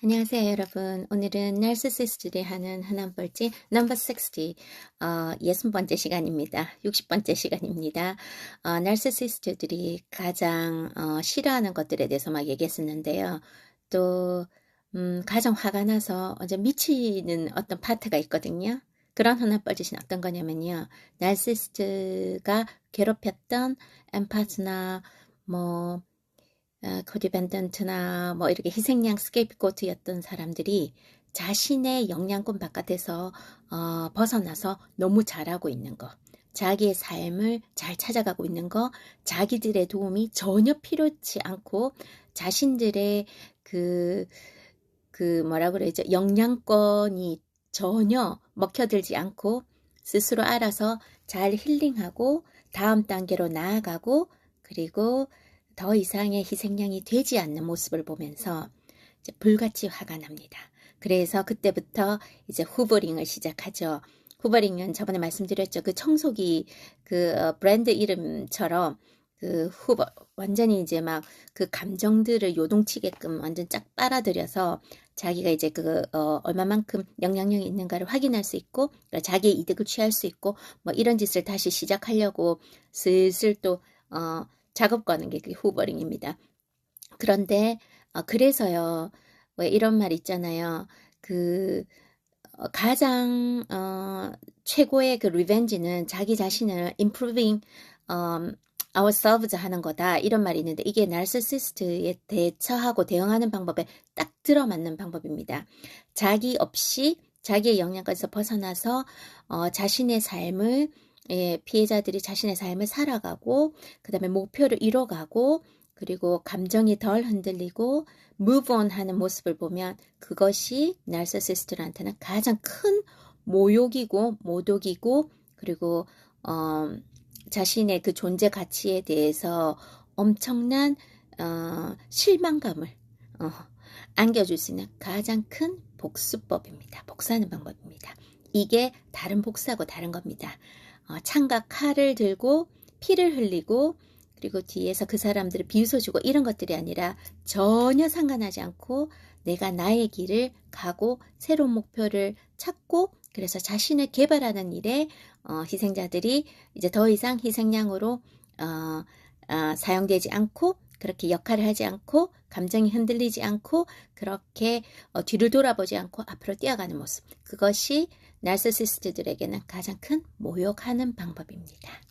안녕하세요, 여러분. 오늘은 하는 흔한 벌칙 넘버 60, 어, 60번째 시간입니다. 60번째 시간입니다. 어, narcissist들이 가장 어, 싫어하는 것들에 대해서 막 얘기했었는데요. 또 음, 가장 화가 나서 이제 미치는 어떤 파트가 있거든요. 그런 벌칙은 어떤 거냐면요. narcissist가 괴롭혔던 엠파트나 뭐 어, 코디밴던트나 뭐 이렇게 희생양 스케이프고트였던 사람들이 자신의 영양권 바깥에서 어, 벗어나서 너무 잘하고 있는 거, 자기의 삶을 잘 찾아가고 있는 거, 자기들의 도움이 전혀 필요치 않고 자신들의 그, 그 뭐라 그러죠? 영양권이 전혀 먹혀들지 않고 스스로 알아서 잘 힐링하고 다음 단계로 나아가고 그리고 더 이상의 희생양이 되지 않는 모습을 보면서 불같이 화가 납니다. 그래서 그때부터 이제 후버링을 시작하죠. 후버링은 저번에 말씀드렸죠. 그 청소기 그 어, 브랜드 이름처럼 그 후버 완전히 이제 막 그 감정들을 요동치게끔 완전 쫙 빨아들여서 자기가 이제 그 어, 얼마만큼 영향력이 있는가를 확인할 수 있고 그러니까 자기의 이득을 취할 수 있고 뭐 이런 짓을 다시 시작하려고 슬슬 또 어, 작업 거는 게 후버링입니다. 그런데 어, 그래서요. 왜 이런 말 있잖아요. 그 어, 가장 어, 최고의 그 리벤지는 자기 자신을 improving um, ourselves 하는 거다 이런 말이 있는데 이게 narcissist에 대처하고 대응하는 방법에 딱 들어맞는 방법입니다. 자기 없이 자기의 영향까지서 벗어나서 어, 자신의 삶을 예, 피해자들이 자신의 삶을 살아가고 그 다음에 목표를 이뤄가고 그리고 감정이 덜 흔들리고 move on 하는 모습을 보면 그것이 날서시스트한테는 가장 큰 모욕이고 모독이고 그리고 어, 자신의 그 존재 가치에 대해서 엄청난 어, 실망감을 어, 안겨줄 수 있는 가장 큰 복수법입니다. 복수하는 방법입니다. 이게 다른 복수하고 다른 겁니다. 어, 창과 칼을 들고 피를 흘리고 그리고 뒤에서 그 사람들을 비웃어주고 이런 것들이 아니라 전혀 상관하지 않고 내가 나의 길을 가고 새로운 목표를 찾고 그래서 자신을 개발하는 일에 어, 희생자들이 이제 더 이상 희생양으로 어, 어, 사용되지 않고 그렇게 역할을 하지 않고 감정이 흔들리지 않고 그렇게 어, 뒤를 돌아보지 않고 앞으로 뛰어가는 모습. 그것이 날서시스트들에게는 가장 큰 모욕하는 방법입니다.